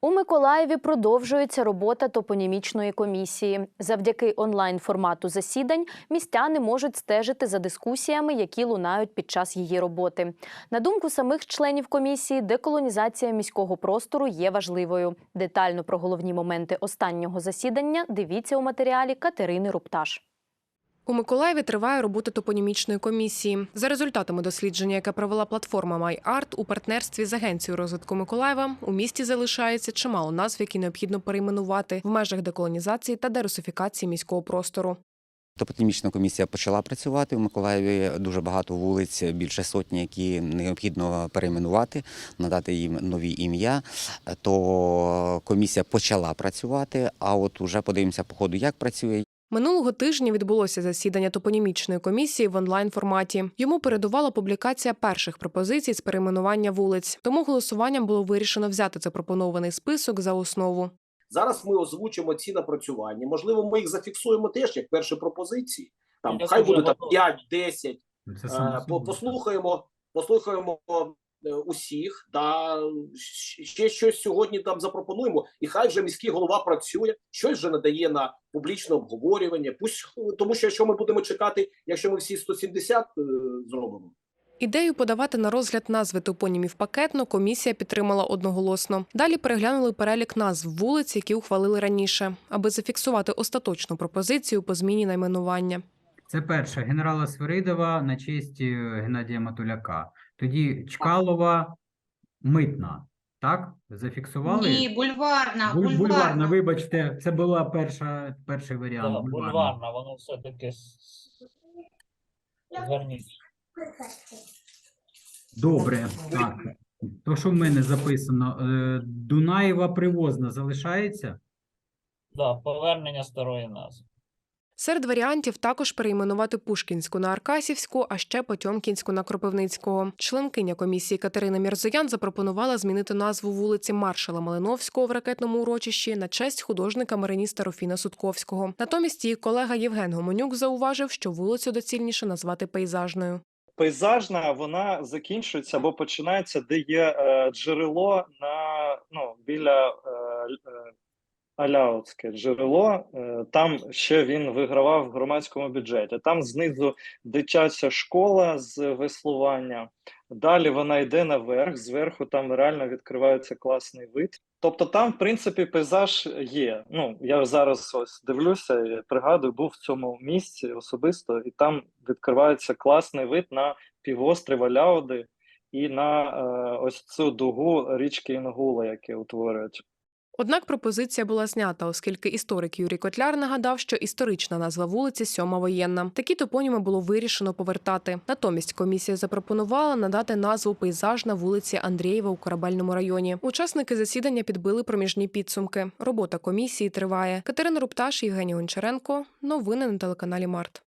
У Миколаєві продовжується робота топонімічної комісії. Завдяки онлайн-формату засідань містяни можуть стежити за дискусіями, які лунають під час її роботи. На думку самих членів комісії, деколонізація міського простору є важливою. Детально про головні моменти останнього засідання дивіться у матеріалі Катерини Рупташ. У Миколаєві триває робота топонімічної комісії. За результатами дослідження, яке провела платформа MyArt у партнерстві з агенцією розвитку Миколаєва, у місті залишається чимало назв, які необхідно перейменувати в межах деколонізації та дерусифікації міського простору. Топонімічна комісія почала працювати. У Миколаєві дуже багато вулиць, більше сотні, які необхідно перейменувати, надати їм нові ім'я. То комісія почала працювати. А от уже подивимося по ходу, як працює. Минулого тижня відбулося засідання топонімічної комісії в онлайн форматі. Йому передувала публікація перших пропозицій з перейменування вулиць. Тому голосуванням було вирішено взяти запропонований список за основу. Зараз ми озвучимо ці напрацювання. Можливо, ми їх зафіксуємо теж як перші пропозиції. Там Я хай буде там готовий. 5-10. Це Е, Послухаємо, послухаємо усіх. Да, ще щось сьогодні там запропонуємо, і хай вже міський голова працює, щось вже надає на публічне обговорювання. Пусть тому, що що ми будемо чекати, якщо ми всі 170 е, зробимо. Ідею подавати на розгляд назви топонімів пакетно комісія підтримала одноголосно. Далі переглянули перелік назв вулиць, які ухвалили раніше, аби зафіксувати остаточну пропозицію по зміні найменування. Це перше генерала Свиридова на честь е, Геннадія Матуляка. Тоді Чкалова, Митна. Так? Зафіксували? Ні, бульварна, Буль- бульварна. Бульварна, вибачте, це була перша, перший варіант. Да, бульварна. бульварна, воно все-таки с-. Добре, так. То, що в мене записано, е, Дунаєва привозна залишається? Да, повернення старої назви. Серед варіантів також перейменувати Пушкінську на Аркасівську, а ще Потьомкінську на Кропивницького. Членкиня комісії Катерина Мірзоян запропонувала змінити назву вулиці маршала Малиновського в ракетному урочищі на честь художника мариніста Руфіна Сутковського. Натомість її колега Євген Гомонюк зауважив, що вулицю доцільніше назвати пейзажною. пейзажна вона закінчується або починається, де є е, джерело на ну біля е, е, Аляутське джерело. Е, там ще він вигравав в громадському бюджеті. Там знизу дитяча школа з веслування. Далі вона йде наверх. Зверху там реально відкривається класний вид. Тобто, там, в принципі, пейзаж є. Ну я зараз ось дивлюся, і пригадую, був в цьому місці особисто, і там відкривається класний вид на півострів Аляуди і на е, ось цю дугу річки Інгула, які утворюють. Однак пропозиція була знята, оскільки історик Юрій Котляр нагадав, що історична назва вулиці сьома воєнна. Такі топоніми було вирішено повертати. Натомість комісія запропонувала надати назву пейзажна вулиці Андрієва у корабельному районі. Учасники засідання підбили проміжні підсумки. Робота комісії триває. Катерина Рупташ, Євгеній Гончаренко. Новини на телеканалі Март.